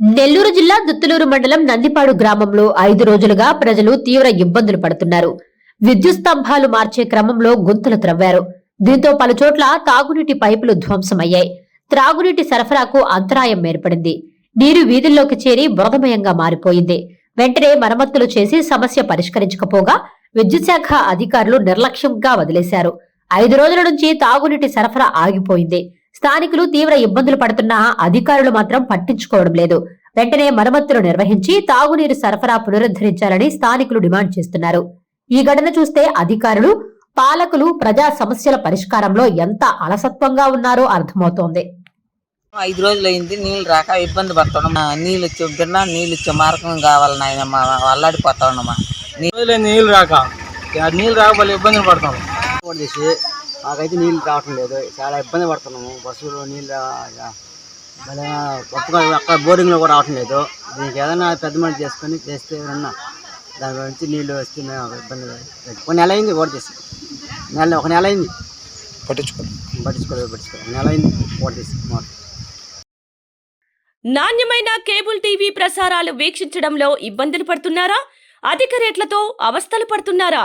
నెల్లూరు జిల్లా దుత్తులూరు మండలం నందిపాడు గ్రామంలో ఐదు రోజులుగా ప్రజలు తీవ్ర ఇబ్బందులు పడుతున్నారు. విద్యుత్ స్తంభాలు మార్చే క్రమంలో గుంతలు త్రవ్వారు. దీంతో పలుచోట్ల తాగునీటి పైపులు ధ్వంసమయ్యాయి. త్రాగునీటి సరఫరాకు అంతరాయం ఏర్పడింది. నీరు వీధుల్లోకి చేరి బురదమయంగా మారిపోయింది. వెంటనే మరమ్మతులు చేసి సమస్య పరిష్కరించకపోగా విద్యుత్ శాఖ అధికారులు నిర్లక్ష్యంగా వదిలేశారు. ఐదు రోజుల నుంచి తాగునీటి సరఫరా ఆగిపోయింది. స్థానికులు తీవ్ర ఇబ్బందులు పడుతున్నా అధికారులు మాత్రం పట్టించుకోవడం లేదు. వెంటనే మరమ్మతులు నిర్వహించి తాగునీరు సరఫరా పునరుద్ధరించాలని స్థానికులు డిమాండ్ చేస్తున్నారు. ఈ ఘటన చూస్తే అధికారులు పాలకులు ప్రజా సమస్యల పరిష్కారంలో ఎంత అలసత్వంగా ఉన్నారో అర్థమవుతోంది. ఐదు రోజులు అయింది నీళ్ళు రాక ఇబ్బంది పడుతున్నాం. నీళ్ళు ఇచ్చే బిడ్డ నీళ్ళు ఇచ్చే మార్గం కావాలి నాయన అల్లాడిపోతా ఉన్నామా నీళ్ళు రాక. నీళ్ళు రాక వాళ్ళు ఇబ్బందులు పడతాం మాకైతే నీళ్ళు రావటం లేదు. చాలా ఇబ్బంది పడుతున్నాము. బస్సులో నీళ్ళు ఒప్పుగా అక్కడ బోరింగ్లో కూడా రావటం లేదు. దీనికి ఏదైనా పెద్ద మనిషి చేసుకొని చేస్తే ఏమన్నా దాని గురించి నీళ్ళు వస్తే మేము ఇబ్బంది. ఒక నెల అయింది ఓటు చేసి. నెల ఒక నెల అయింది. పట్టించుకోలేదు. పట్టించుకోలేదు నెల అయింది ఓటు చేసి. నాణ్యమైన కేబుల్ టీవీ ప్రసారాలు వీక్షించడంలో ఇబ్బందులు పడుతున్నారా? అధిక రేట్లతో అవస్థలు పడుతున్నారా?